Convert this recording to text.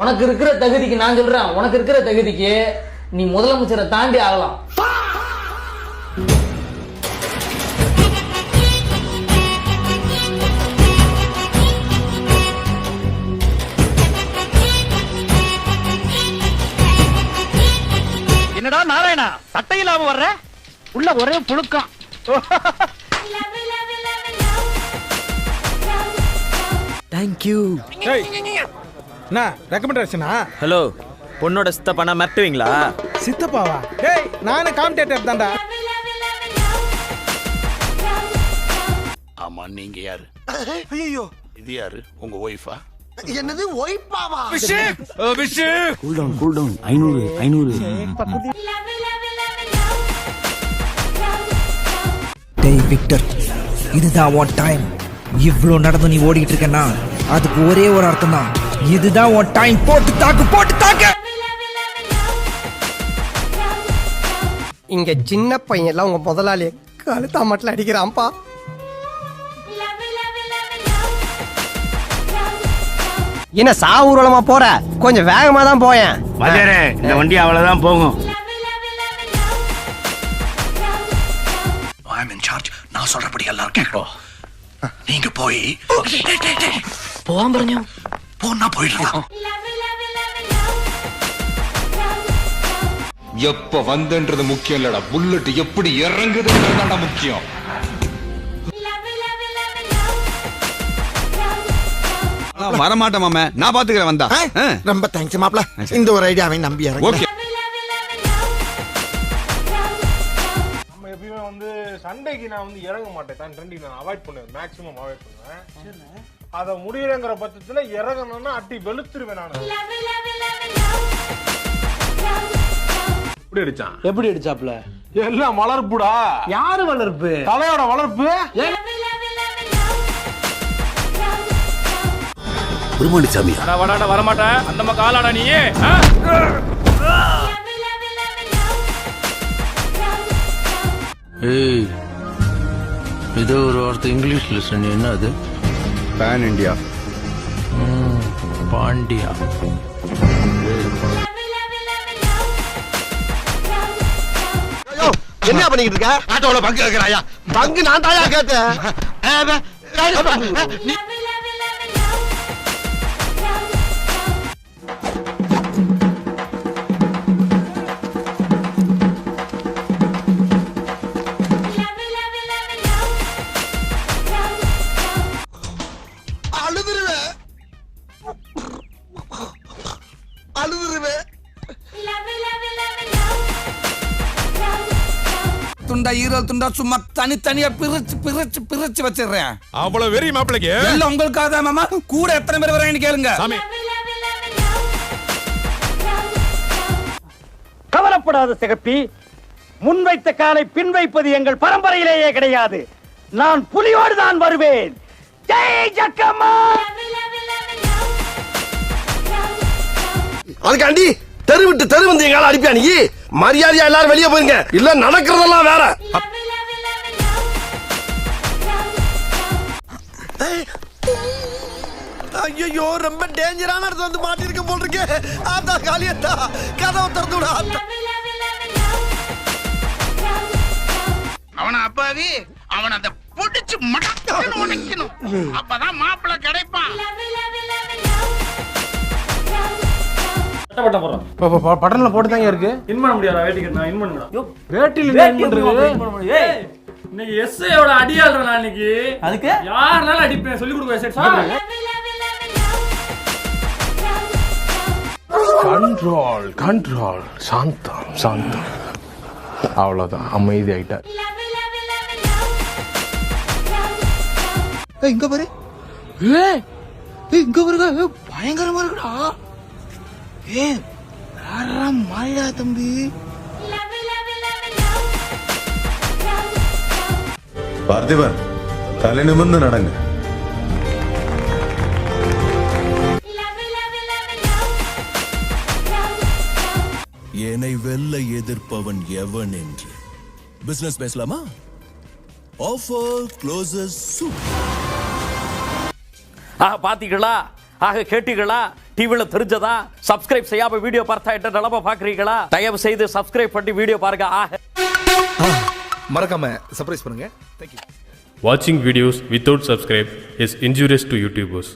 உனக்கு இருக்கிற தகுதிக்கு நான் சொல்றேன். உனக்கு இருக்கிற தகுதிக்கு நீ முதலமைச்சரை தாண்டி ஆகலாம் என்னடா நாராயணா? சட்டை இல்லாம வர்ற? உள்ள ஒரே புழுக்கம். தேங்க்யூ என்ன ரெக்கமெண்டேஷனா ஹலோ பொண்ணோட சித்தப்பானா மிரட்டுவீங்களா? சித்தப்பாவா? டேய் நானே காம்படேட்டர் தான்டா. ஆமா நீங்க யாரு? இது யாரு? உங்க ஒய்ஃபா என்னது ஒய்ப்பாவா கூல் டவுன் கூல் டவுன் ஐநூறு ஐநூறு. டேய் விக்டர் இதுதான் உன் டைம் இவ்ளோ நடந்து நீ ஓடிக்கிட்டு இருக்கனா அதுக்கு ஒரே ஒரு அர்த்தம் தான் இதுதான் உன் டைம் போட்டு தாக்கு போட்டு தாக்கு இங்க சின்ன பையன் எல்லாம் உங்க முதலாளி கழுத்தா மட்டும் அடிக்கிறான்ப்பா என்ன சா ஊர்வலமா போற கொஞ்சம் வேகமா தான் போயேன் வாத்தியாரே இந்த வண்டி அவ்வளவுதான் போகும் ஐ இன் சார்ஜ் நான் சொல்றபடி எல்லாரும் கேட்கணும் நீங்க போய் പോവാൻ പറഞ്ഞു போனா போயிடலாம். எப்ப வந்தன்றது முக்கியம் இல்லடா. புல்லட் எப்படி இறங்குதுன்றதுதான்டா முக்கியம். வரமாட்டேன் மாம. நான் பாத்துக்கிறேன் வந்தா. ரொம்ப தேங்க்ஸ் மாப்ள. இந்த ஒரு ஐடியாவை நம்பி ஓகே. நம்ம எப்பயுமே வந்து சண்டைக்கு நான் வந்து இறங்க மாட்டேன். தான் ட்ரெண்டிங் நான் அவாய்ட் பண்ணுவேன். மேக்ஸிமம் அவாய்ட் பண்ணுவேன். அதை முடியலங்கிற பட்சத்துல இறங்கணும்னா அட்டி வெளுத்துருவேன் நான். எப்படி அடிச்சான்? எப்படி அடிச்சாப்ல எல்லாம் வளர்ப்புடா? யாரு வளர்ப்பு? தலையோட வளர்ப்பு? குருமணிசாமி வடாடா வரமாட்டேன் அந்த பக்கம் ஆளாடா நீ. ஏய் ஏதோ ஒரு வார்த்தை இங்கிலீஷ்ல சொன்ன என்ன அது? பேன் இந்தியா பாண்டியா என்ன பண்ணிக்கிட்டு இருக்க ஆட்டோல பங்கு இருக்கிறாயா பங்கு நான் தாயா கேட்டேன் துண்டா ஈரல் துண்டா சும்மா தனித்தனியா பிரிச்சு பிரிச்சு பிரிச்சு வச்சிடுறேன். அவ்வளவு வெறி மாப்பிளைக்கு? எல்லாம் உங்களுக்காக தான் மாமா. கூட எத்தனை பேர் வராங்கன்னு கேளுங்க. சாமி. கவலைப்படாத சிகப்பி. முன்வைத்த காலை பின் வைப்பது எங்கள் பரம்பரையிலேயே கிடையாது. நான் புலியோடு தான் வருவேன். ஜெய் ஜக்கம்மா! அதுக்காண்டி தெரு விட்டு தெரு வந்து எங்கால அடிப்பியா நீ மரியாதையா எல்லாரும் வெளியே போயிருங்க. இல்ல நடக்கிறதெல்லாம் வேற. ஐயோ ரொம்ப டேஞ்சரான இடத்துல வந்து மாட்டிருக்க போல் இருக்கே ஆத்தா காளியத்தா கதவை திறந்து விட ஆத்தா. அவன அப்பாவி அவன் அந்த புடிச்சு மடக்கணும் அப்பதான் மாப்பிள்ளை கிடைப்பான். பட்டன்ல போட்டு தாங்க இருக்கு. இன் பண்ண முடியாதா? வேட்டிக்கு நான் இன் பண்ணுடா வேட்டில எப்படி பண்றது? in பண்ண முடியும்? ஏய், இன்னைக்கு எஸ்ஐயோட அடியாள்றா நான் இன்னைக்கு? அதுக்கு? யாருனாலும் அடிப்பேன். சொல்லி கொடுக்க எஸ்ஐ சொல்லு. கண்ட்ரோல் கண்ட்ரோல் சாந்தம் சாந்தம். அவ்வளவுதான். அமைதி ஆயிட்டா இங்க பாரு. இங்க பாருங்க. பயங்கரமா இருக்குடா. ஏ மாறிடா தம்பி? பார்த்திபன் தலை நிமிர்ந்து நடங்க. என்னை வெல்ல எதிர்ப்பவன் எவன் என்று. பிசினஸ் பேசலாமா? ஆஃபர் க்ளோசஸ் சூப் ஆக பாத்தீங்களா ஆக கேட்டீங்களா டிவில தெரிஞ்சதா? சப்ஸ்கிரைப் செய்யாம வீடியோ பார்த்தா என்ன நிலம பாக்குறீங்களா தயவு செய்து சப்ஸ்கிரைப் பண்ணி வீடியோ பாருங்க. ஆக மறக்காம சர்ப்ரைஸ் பண்ணுங்க. Thank you Watching videos without subscribe is injurious to YouTubers.